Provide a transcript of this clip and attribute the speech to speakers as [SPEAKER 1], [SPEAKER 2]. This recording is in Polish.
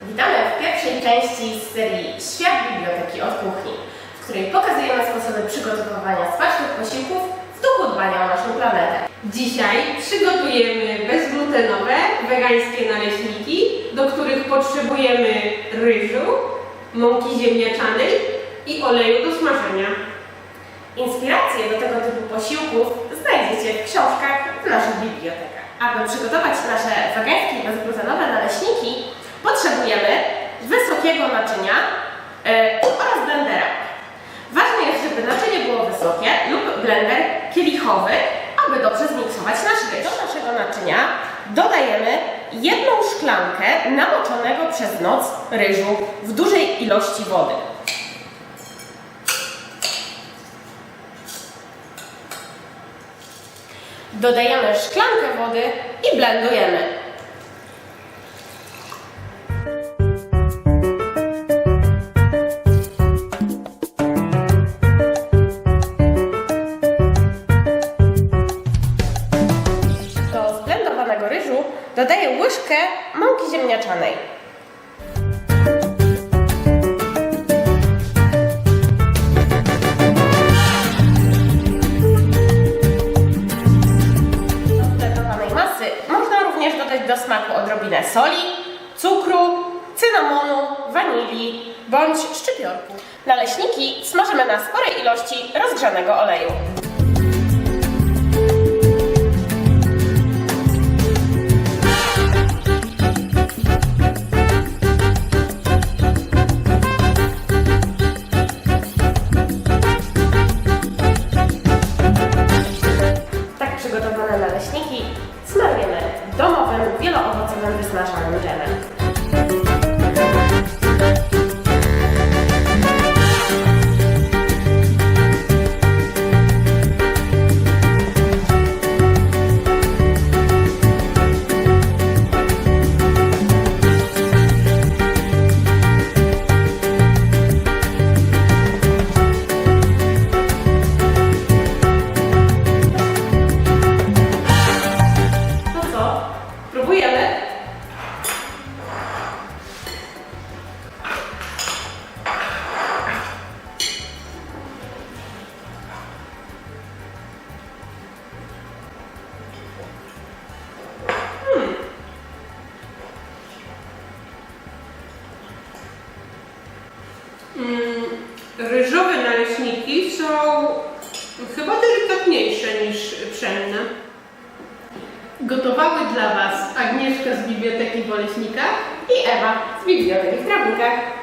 [SPEAKER 1] Witamy w pierwszej części z serii Świat Biblioteki od Kuchni, w której pokazujemy sposoby przygotowywania smacznych posiłków w duchu dbania o naszą planetę.
[SPEAKER 2] Dzisiaj przygotujemy bezglutenowe, wegańskie naleśniki, do których potrzebujemy ryżu, mąki ziemniaczanej i oleju do smażenia.
[SPEAKER 1] Inspiracje do tego typu posiłków znajdziecie w książkach w naszych bibliotekach. Aby przygotować nasze wegańskie bezglutenowe naleśniki, potrzebujemy wysokiego naczynia e, oraz blendera. Ważne jest, żeby naczynie było wysokie lub blender kielichowy, aby dobrze zmiksować nasz ryż. Do naszego naczynia dodajemy jedną szklankę namoczonego przez noc ryżu w dużej ilości wody. Dodajemy szklankę wody i blendujemy. Łyżkę mąki ziemniaczanej. Do masy można również dodać do smaku odrobinę soli, cukru, cynamonu, wanilii bądź szczypiorku. Naleśniki smażymy na sporej ilości rozgrzanego oleju. Naleśniki smarujemy domowym, wieloowocowym, wysmażanym dżemem.
[SPEAKER 2] Ryżowe naleśniki są chyba delikatniejsze niż pszenne.
[SPEAKER 3] Gotowały dla Was Agnieszka z Biblioteki w Oleśnikach
[SPEAKER 1] I Ewa z Biblioteki w Trawnikach.